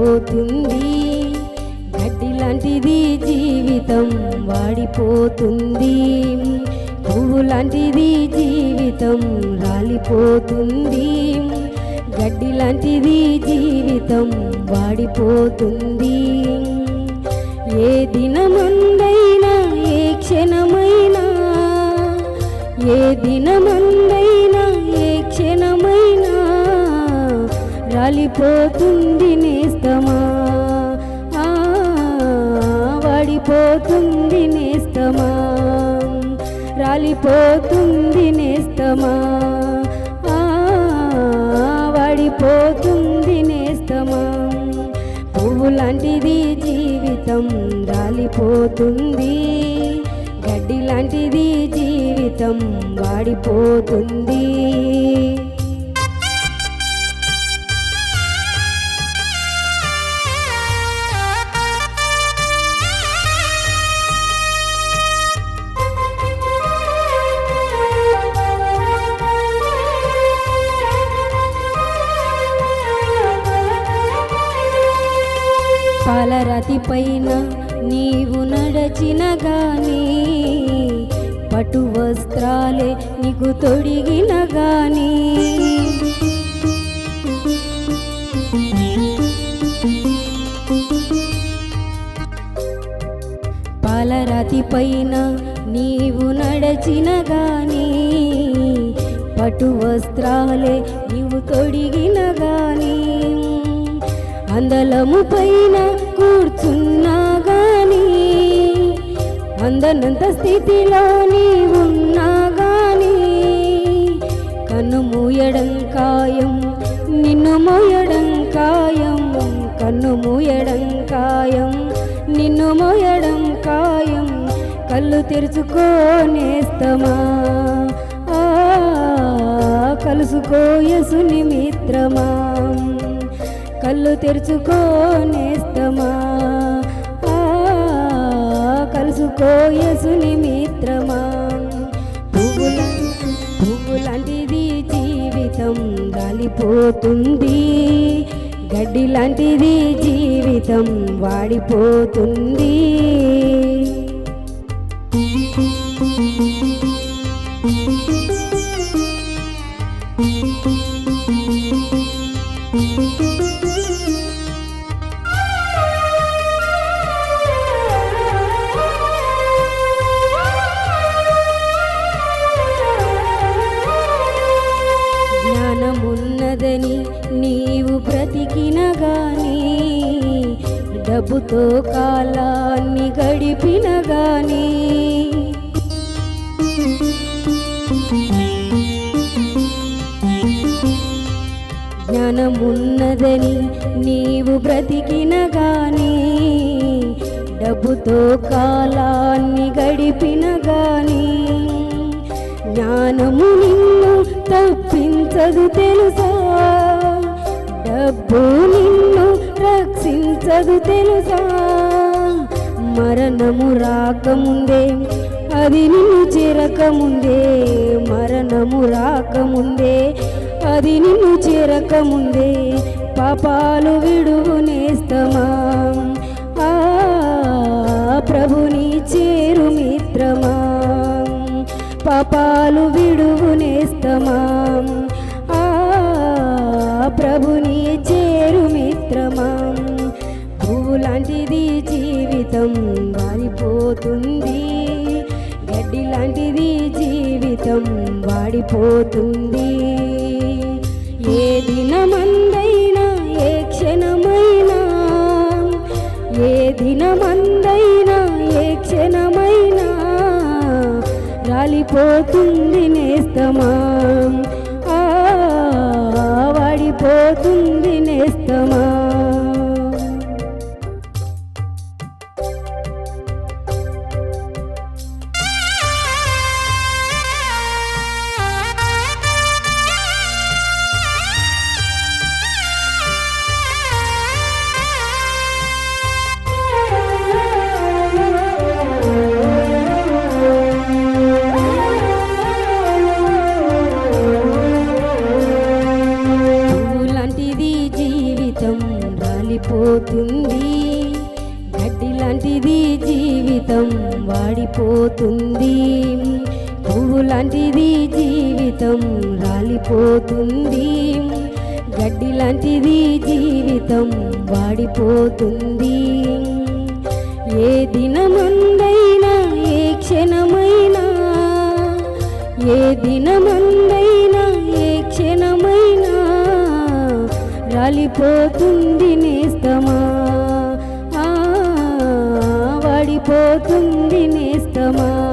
వాడిపోతుంది గడ్డి లాంటిది జీవితం వాడిపోతుంది. పువ్వు లాంటిది జీవితం రాలిపోతుంది. గడ్డి లాంటిది జీవితం వాడిపోతుంది. ఏ దినమందైనా ఏ క్షణమైనా ఏ దినమందైనా రాలిపోతుంది నేస్తమా? ఆ, వాడిపోతుంది నేస్తమా? రాలిపోతుంది నేస్తమా? ఆ, వాడిపోతుంది నేస్తమా? పువ్వు లాంటిది జీవితం రాలిపోతుంది. గడ్డి లాంటిది జీవితం వాడిపోతుంది. పాలరాతి పైన నీవు నడచిన గాని పటు వస్త్రాలే నీకు తొడిగిన గానీ. పాలరాతి పైన నీవు నడచిన గాని పటు వస్త్రాలే నీవు తొడిగిన గానీ. అందలము పైన కూర్చున్నా గాని అందనంత స్థితిలో నీవున్నా గాని కన్ను మూయడం కాయం నిన్ను మోయడం కాయం కన్ను మూయడం కాయం నిన్ను మోయడం కాయం కళ్ళు తెరుచుకోనేస్తమా ఆ, కలుసుకో మిత్రమా. కళ్ళు తెరుచుకోనేస్తమా కలుసుకో యసుని మిత్రమా? పువ్వుల పువ్వులాంటిది జీవితం గాలిపోతుంది గడ్డి లాంటిది జీవితం వాడిపోతుంది. ఎంతో కాలాన్ని గడిపిన గానీ జ్ఞానమున్నదని నీవు బ్రతికిన గానీ డబ్బుతో కాలాన్ని గడిపిన గానీ జ్ఞానము నిన్ను తప్పించదు తెలుసా? డబ్బు నిన్ను నశించదు తెలుసా? మరణము రాకముందే అది నిన్ను చేరకముందే. మరణము రాకముందే అది నిన్ను చేరకముందే. పాపాలు విడువు నేస్తమా? ఆ ప్రభుని చేరు మిత్రమా? పాపాలు విడువు నేస్తమా? జీవితం వాడిపోతుంది. గడ్డి లాంటిది జీవితం వాడిపోతుంది. ఏ దినమందైనా ఏ క్షణమైనా ఏ దినమందైనా ఏ క్షణమైనా రాలిపోతుంది నేస్తమా? జీవితం వాడిపోతుంది. పువ్వు లాంటిది జీవితం రాలిపోతుంది. గడ్డి లాంటిది జీవితం వాడిపోతుంది. ఏ దినమందైనా ఏ క్షణమైనా ఏ దినమందైనా ఏ క్షణమైనా రాలిపోతుంది. రాలిపోతుంది నేస్తమా?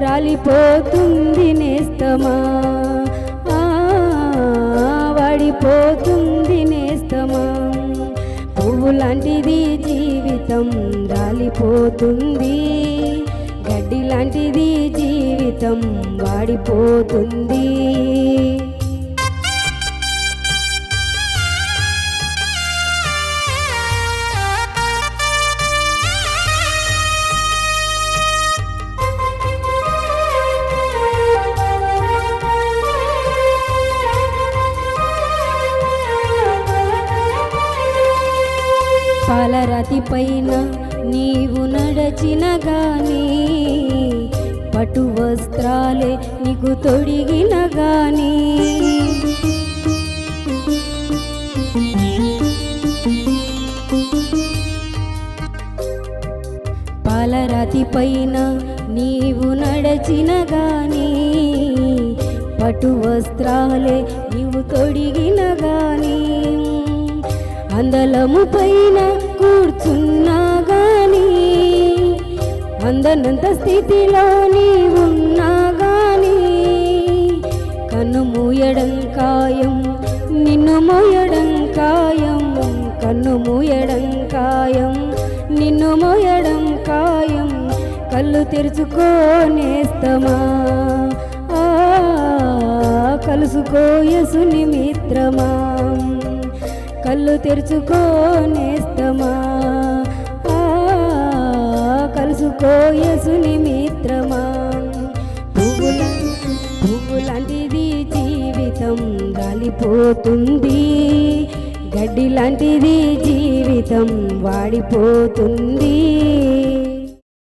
రాలిపోతుంది నేస్తమా? ఆ, వాడిపోతుంది నేస్తమా? పువ్వు లాంటిది జీవితం రాలిపోతుంది. గడ్డి లాంటిది జీవితం వాడిపోతుంది. పాలరాతి పైన నీవు నడచిన గాని పటు వస్త్రాలే నీకు తొడిగిన గానీ. పాలరాతి పైన నీవు నడచిన గాని పటు వస్త్రాలే నీవు తొడిగిన గాని. అందలము పైన కూర్చున్నా గాని అందనంత స్థితిలో నీవున్నా గాని కన్ను మూయడం కాయం నిన్ను మోయడం కాయం కన్ను మూయడం కాయం నిన్ను మోయడం కాయం కళ్ళు తెరుచుకోనేస్తమా ఆ, కలుసుకో యసుని మిత్రమా. కళ్ళు తెరుచుకోనేస్తమా ఆ, కలుసుకో యసుని మిత్రమా? పువ్వుల పువ్వులాంటిది జీవితం గాలిపోతుంది. గడ్డి లాంటిది జీవితం వాడిపోతుంది.